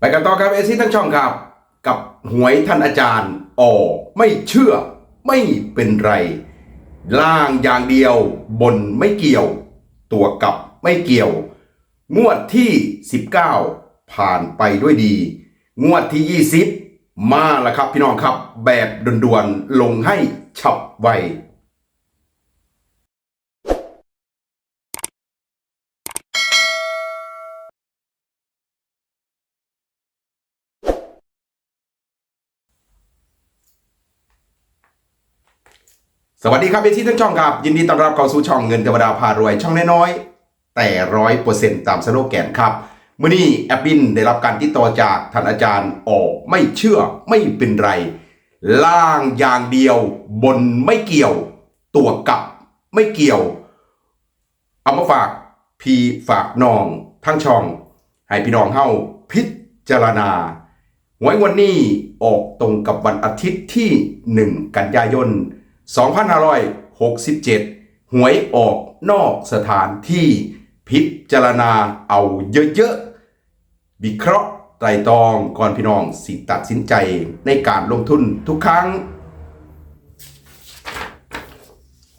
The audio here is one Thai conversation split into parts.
ไปกันต่อครับเอซี่ทั้งช่องครับ กับหวยท่านอาจารย์ออไม่เชื่อไม่เป็นไร ล่างอย่างเดียวบนไม่เกี่ยว ตัวกับไม่เกี่ยว งวดที่ 19 ผ่านไปด้วยดี งวดที่ 20 มาแล้วครับพี่น้องครับ แบบด่วนๆลงให้ฉับไว สวัสดีครับเอซี่ทั้งช่องครับ ยินดีต้อนรับเข้าสู่ช่องเงินเทวดาพารวยช่องน้อยๆแต่ร้อยเปอร์เซ็นต์ตามสโลแกนครับเมื่อนี้แอปบินได้รับการติดต่อจากท่านอาจารย์ออกไม่เชื่อไม่เป็นไร ล่างอย่างเดียว บนไม่เกี่ยว ตัวกลับไม่เกี่ยว เอามาฝากพี่ฝากน้องทั้งช่อง ให้พี่น้องเฮาพิจารณาหวยวันนี้ออกตรงกับวันอาทิตย์ที่ 1 กันยายน 2567 หวยออกนอกสถานที่พิจารณาเอาเยอะๆวิเคราะห์ไตรตรองก่อนพี่น้องสิตัดสินใจในการลงทุนทุกครั้ง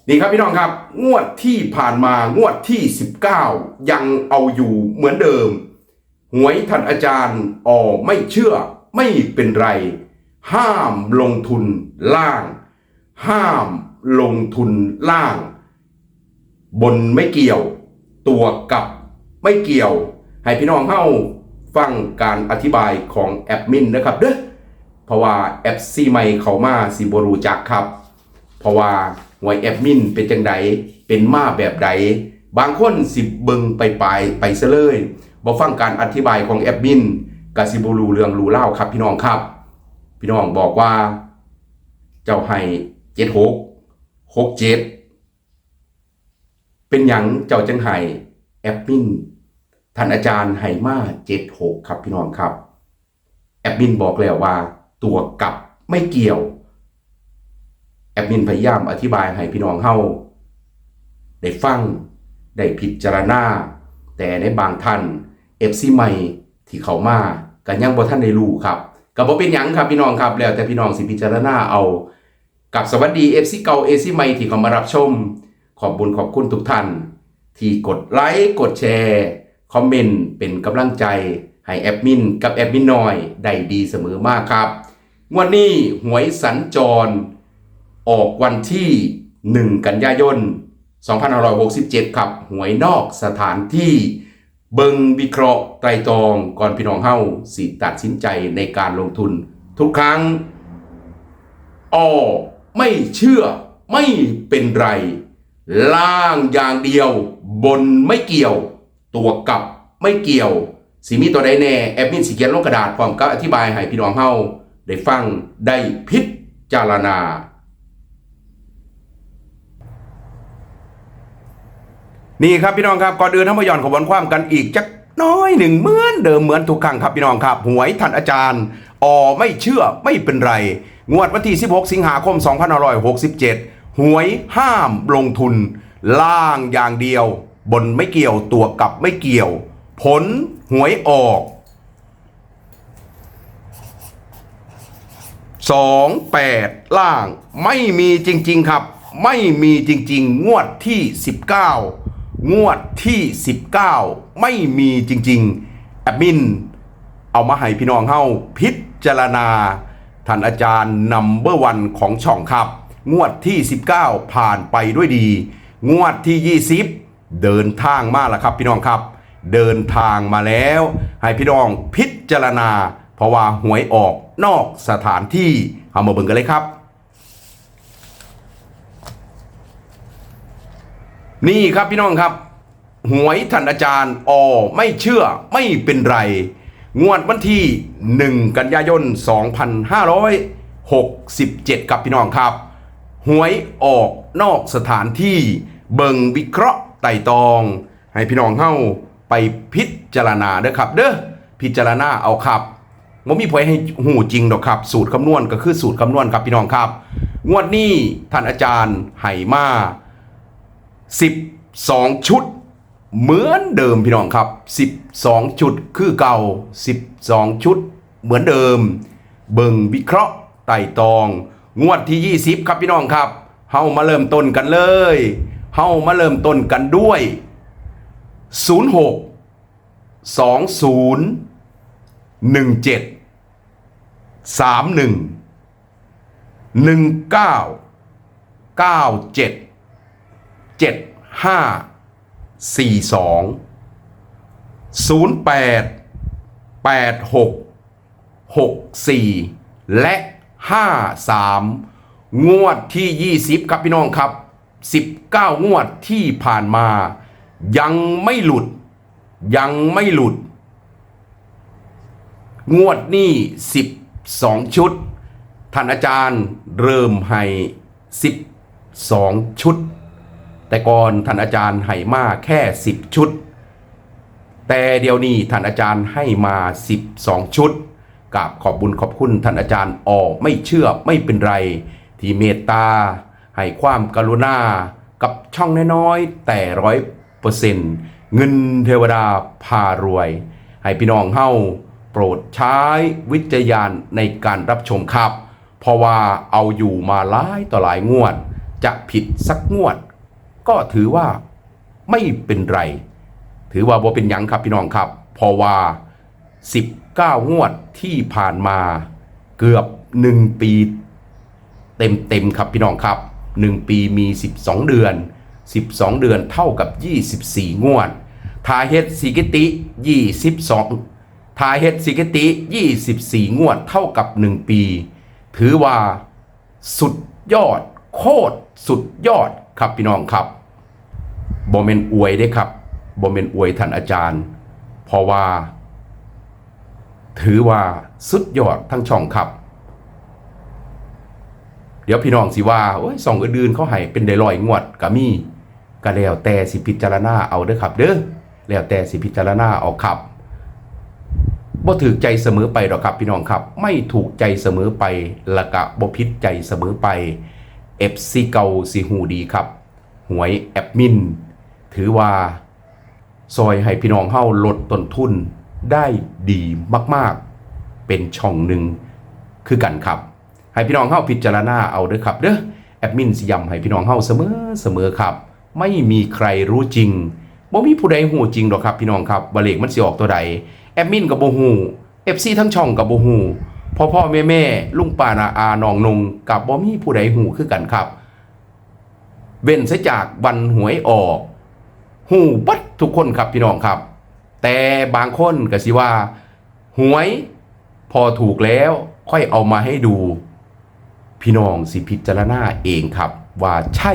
นี่ครับพี่น้องครับ งวดที่ผ่านมางวดที่ 19 ยังเอาอยู่เหมือนเดิม หวยท่านอาจารย์ออไม่เชื่อไม่เป็นไร ห้ามลงทุนล่าง ห้ามลงทุนล่าง บนไม่เกี่ยว ตัวกับไม่เกี่ยว ให้พี่น้องเข้าฟังการอธิบายของแอดมินนะครับเด้อเพราะว่าแอปซีไม่เขามาสิบรูจักครับ เพราะว่าหวยแอดมินเป็นจังใดเป็นมาแบบใดบางคนสิบเบิงไปปลายไปซะเลยบ่ฟังการอธิบายของแอดมินกสิบรูเรื่องรูเล่าครับพี่น้องครับ พี่น้องบอกว่า เจ้าให้ เจ็ดหกหกเจ็ดเป็นหยังเจ้าจังไห้แอดมินท่านอาจารย์ให้มาเจ็ดหกครับพี่น้องครับ แอดมินบอกแล้วว่า ตัวกับไม่เกี่ยว แอดมินพยายามอธิบายให้พี่น้องเฮาได้ฟัง ได้พิจารณา แต่ในบางท่านเอฟซีใหม่ที่เขามากันยังบ่ท่านได้รู้ครับก็บ่เป็นหยังครับพี่น้องครับแล้วแต่พี่น้องสิพิจารณาเอา กับสวัสดีเอฟซีเก่าเอฟซีใหม่ที่เขามารับชม ขอบบุญขอบคุณทุกท่าน ที่กดไลค์กดแชร์ คอมเมนต์เป็นกำลังใจ ให้แอดมินกับแอดมินน้อย ได้ดีเสมอมากครับงวันนี้หวยสัญจร ออกวันที่ 1 กันยายน 2567 ครับ หวยนอกสถานที่เบิงวิเคราะห์ไตรตรองก่อนพี่น้องเฮาสิตัดสินใจในการลงทุน ทุกครั้งอ้อ ไม่เชื่อไม่เป็นไร ล่างอย่างเดียว บนไม่เกี่ยว ตัวกับไม่เกี่ยวสิมีตัวใดแน่แอดมินสิเขียนลงกระดาษพร้อมกับอธิบายให้พี่น้องเฮาได้ฟังได้พิจารณา นี่ครับพี่น้องครับก่อนอื่นทั้งมาย่อนขบวนความกันอีกจักน้อยหนึ่งเหมือนเดิมเหมือนทุกครั้งครับพี่น้องครับ หวยท่านอาจารย์ ออไม่เชื่อไม่เป็นไร งวดวันที่ 16 สิงหาคม 2567 หวยห้ามลงทุน ล่างอย่างเดียว บนไม่เกี่ยวตัวกลับไม่เกี่ยว ผลหวยออกสองแปดล่างไม่มีจริง ๆ ครับ ไม่มีจริง ๆ งวดที่ 19 งวดที่ 19 ไม่มีจริง ๆ แอดมิน เอามาให้พี่น้องเฮาพิจารณาท่านอาจารย์นัมเบอร์วันของช่องครับ งวดที่ 19 ผ่านไปด้วยดี งวดที่ 20 เดินทางมาแล้วครับพี่น้องครับ เดินทางมาแล้ว ให้พี่น้องพิจารณา เพราะว่าหวยออกนอกสถานที่เอามาเบิ่งกันเลยครับ นี่ครับพี่น้องครับ หวยท่านอาจารย์ออไม่เชื่อไม่เป็นไร งวดวันที่ 1 กันยายน 2567 ครับพี่น้องครับ หวยออกนอกสถานที่เบิงวิเคราะห์ไต่ตอง ให้พี่น้องเฮาไปพิจารณาเด้อครับ เด้อพิจารณาเอาครับว่มีผลให้หูจริงดอกครับ สูตรคำนวณก็คือสูตรคำนวณครับพี่น้องครับ งวดนี้ท่านอาจารย์ไห่มา12 ชุด เหมือนเดิมพี่น้องครับ 12 ชุดคือเก่า 12 ชุด เหมือนเดิม เบิงวิเคราะห์ไต่ตอง งวดที่ 20 ครับพี่น้องครับเฮามาเริ่มต้นกันเลยเฮามาเริ่มต้นกันด้วย 06 20 17 31 19 97 75 42 08 86 64 และ 53 งวดที่ 20 ครับพี่น้องครับ 19 งวดที่ผ่านมา ยังไม่หลุด ยังไม่หลุด งวดนี้ 12 ชุด ท่านอาจารย์เริ่มให้ 12 ชุด แต่ก่อนท่านอาจารย์ให้มาแค่ 10 ชุด แต่เดี๋ยวนี้ท่านอาจารย์ให้มา 12 ชุดกับขอบบุญขอบคุณท่านอาจารย์ออไม่เชื่อไม่เป็นไร ที่เมตตาให้ความกรุณากับช่องน้อยๆแต่ร้อยเปอร์เซ็นต์เงินเทวดาพารวย ให้พี่น้องเฮาโปรดใช้วิจารณญาณในการรับชมครับ เพราะว่าเอาอยู่มาหลายต่อหลายงวด จะผิดสักงวด ก็ถือว่าไม่เป็นไร ถือว่าบ่เป็นยังครับพี่น้องครับเพราะว่า 19 งวดที่ผ่านมาเกือบ 1 ปีเต็มเต็มๆครับพี่น้องครับ 1 ปีมี 12 เดือน 12 เดือนเท่ากับ 24 งวดทาเฮ็ดสิกิติ 22ทาเฮ็ดสิกิติ 24 งวดเท่ากับ 1 ปี ถือว่าสุดยอด โคตรสุดยอด ครับพี่น้องครับบอมเมนอวยได้ครับบอมเมนอวยท่านอาจารย์ เพราะว่า ถือว่าสุดยอดทั้งช่องครับ เดี๋ยวพี่น้องสิว่าโอ้ยสองอื่นเขาให้เป็นได้ลอยงวดก็มีก็แล้วแต่สิพิจารณาเอาเด้อครับ เด้อแล้วแต่สิพิจารณาเอาครับบ่ถูกใจเสมอไปหรอกครับพี่น้องครับ ไม่ถูกใจเสมอไปละกะบ่ผิดใจเสมอไป FC เก่าสิหูดีครับ หวยแอดมิน ถือว่าซอยให้พี่น้องเฮาลดต้นทุนได้ดีมากๆ เป็นช่องหนึ่งคือกันครับ ให้พี่น้องเฮาพิจารณาเอาเด้อครับเด้อแอดมินสย้ำให้พี่น้องเฮาเสมอเสมอครับ ไม่มีใครรู้จริงบ่มีผู้ใดฮู้จริงหรอกครับพี่น้องครับว่าเลขมันสิออกตัวใดแอดมินก็บ่ฮู้ FC ทั้งช่องก็บ่ฮู้ พ่อพ่อแม่แม่ลุงป้านาอาน้องนงกับบ่มีผู้ใดฮู้คือกันครับ เว้นซะจากวันหวยออก หูบัดทุกคนครับพี่น้องครับ แต่บางคนก็สิว่า หวยพอถูกแล้วค่อยเอามาให้ดู พี่น้องสิพิจารณาเองครับ ว่าใช่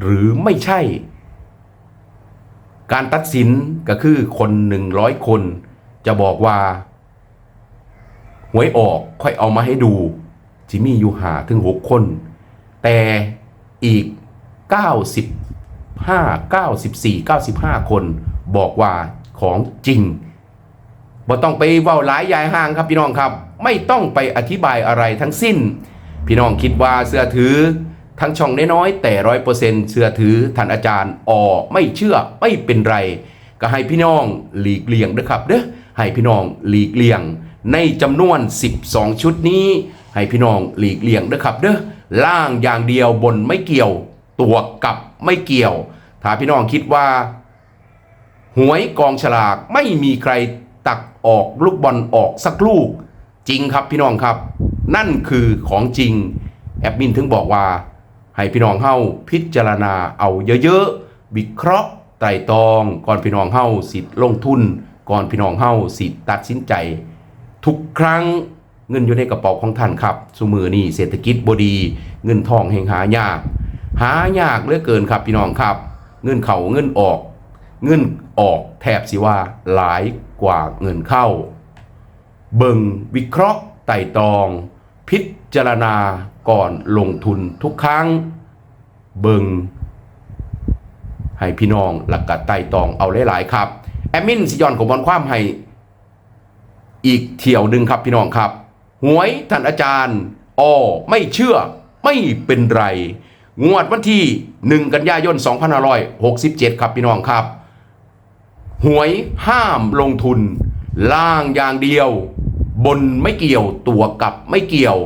หรือไม่ใช่ การตัดสินก็คือคนหนึ่งร้อยคน จะบอกว่า หวยออกค่อยเอามาให้ดูจิมี่อยู่หาถึงหกคน แต่อีก 95 94 95 คน บอกว่าของจริงบ่ต้องไปเว้าหลายยายห่างครับพี่น้องครับ ไม่ต้องไปอธิบายอะไรทั้งสิ้น พี่น้องคิดว่าเสื้อถือทั้งช่องน้อยๆแต่ร้อยเปอร์เซ็นต์เสื้อถือท่านอาจารย์ออไม่เชื่อไม่เป็นไร ก็ให้พี่น้องหลีกเลี่ยงนะครับเด้อให้พี่น้องหลีกเลี่ยง ในจำนวน 12 ชุดนี้ ให้พี่น้องหลีกเลี่ยงนะครับเด้อล่างอย่างเดียวบนไม่เกี่ยว ตัวกับไม่เกี่ยว ถ้าพี่น้องคิดว่า หวยกองฉลากไม่มีใครตักออกลูกบอลออกสักลูก จริงครับพี่น้องครับ นั่นคือของจริง แอดมินถึงบอกว่า ให้พี่น้องเฮาพิจารณาเอาเยอะๆวิเคราะห์ไตรตรอง ก่อนพี่น้องเฮาสิทธิ์ลงทุน ก่อนพี่น้องเฮาสิทธิ์ตัดสินใจ ทุกครั้งเงินอยู่ในกระเป๋าของท่านครับสุมือนี่เศรษฐกิจบดี เงินทองแห่งหายาก หายากเหลือเกินครับพี่น้องครับ เงินเข้าเงินออก เงินออกแทบสิว่าหลายกว่าเงินเข้า เบิงวิเคราะห์ไต่ตอง พิจารณาก่อนลงทุนทุกครั้ง เบิงให้พี่น้องหลักกะไต่ตองเอาหลายๆครับ แอดมินสิยอนของบอลความให้ อีกเที่ยวหนึ่งครับพี่น้องครับ หวยท่านอาจารย์ออไม่เชื่อไม่เป็นไร งวดวันที่ 1 กันยายน 2567 ครับพี่น้องครับ หวยห้ามลงทุน ล่างอย่างเดียว บนไม่เกี่ยวตัวกับไม่เกี่ยว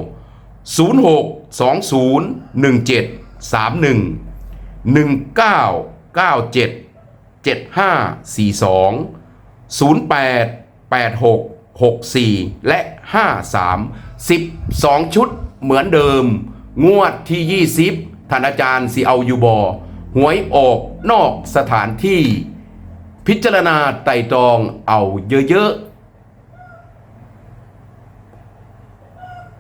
06 20 17 31 1997 7542 08 86 64 และ 53 12 ชุดเหมือนเดิม งวดที่ 20ท่านอาจารย์สีเอาอยู่บอหวยออกนอกสถานที่ พิจารณาไต่ตรองเอาเยอะๆ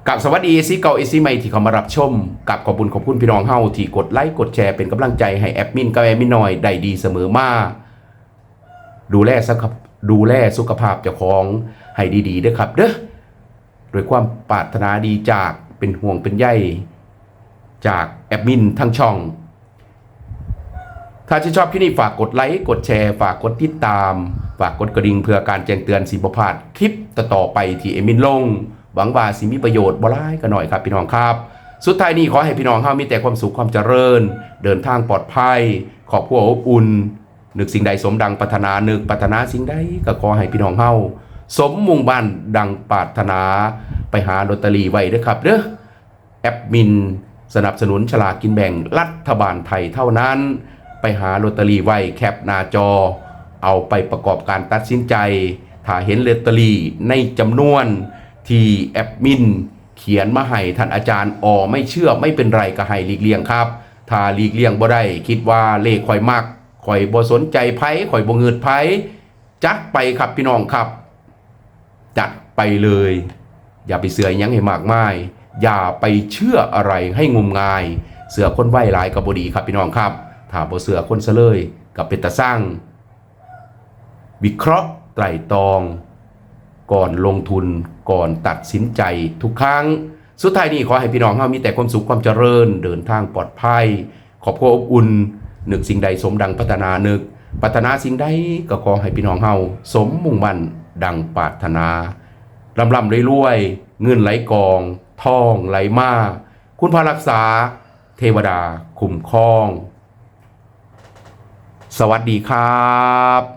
กับสวัสดีซีเก่าเอซีใหม่ที่เขามารับชม กับขอบคุณขอบคุณพี่น้องเฮาที่กดไลค์กดแชร์เป็นกำลังใจให้แอดมินกับแอดมินน้อยได้ดีเสมอมาดูแลสักดูแลสุขภาพเจ้าของ ให้ดีๆเด้อครับเด้อโดวยความปรารถนาดีจากเป็นห่วงเป็นใยจากแอดมินทั้งช่อง ถ้าชื่นชอบคลิปนี้ฝากกดไลค์กดแชร์ ฝากกดติดตาม ฝากกดกระดิ่งเพื่อการแจ้งเตือนสิบพาดคลิปต่อๆไปที่เอมินลง หวังว่าสิมีประโยชน์บ่ร้ายกันหน่อยครับพี่น้องครับ สุดท้ายนี้ขอให้พี่น้องเฮามีแต่ความสุขความเจริญ เดินทางปลอดภัย ขอบครัวอบอุ่นนึกสิ่งใดสมดังปรารถนานึกปรารถนาสิ่งใดก็ขอให้พี่น้องเฮา สมมุ่งบันดังปรารถนา ไปหาลอตเตอรี่ไว้ด้อครับเด้อแอปมิน สนับสนุนฉลากกินแบ่งรัฐบาลไทยเท่านั้น ไปหาลอตเตอรี่ไว้แคปหน้าจอ เอาไปประกอบการตัดสินใจ ถ้าเห็นลอตเตอรี่ในจำนวนที่แอปมิน เขียนมาให้ท่านอาจารย์ออไม่เชื่อไม่เป็นไรก็ให้หลีกเลี่ยงครับถ้าหลีกเลี่ยงบ่ได้คิดว่าเลขข่อยมักข่อยบ่สนใจไผข่อยบ่เงิดไผจัดไปครับพี่น้องครับ จัดไปเลย อย่าไปเสือยังให้มากมาย อย่าไปเชื่ออะไรให้งมงาย เสือคนไหวหลายกับบดีครับพี่น้องครับ ถ้าบ่เสือคนซะเลยกับเป็นตาสร้าง วิเคราะห์ไตรตรอง ก่อนลงทุนก่อนตัดสินใจทุกครั้ง สุดท้ายนี้ขอให้พี่น้องเฮามีแต่ความสุขความเจริญ เดินทางปลอดภัยขอบครัวอบอุ่นนึกสิ่งใดสมดังพัฒนานึกพัฒนาสิ่งใดก็ขอให้พี่น้องเฮาสมมุ่งมั่น ดังปรารถนาลำลำรวยๆเงินไหลกองทองไหลมาคุณพระรักษา เทวดาคุ้มครอง สวัสดีครับ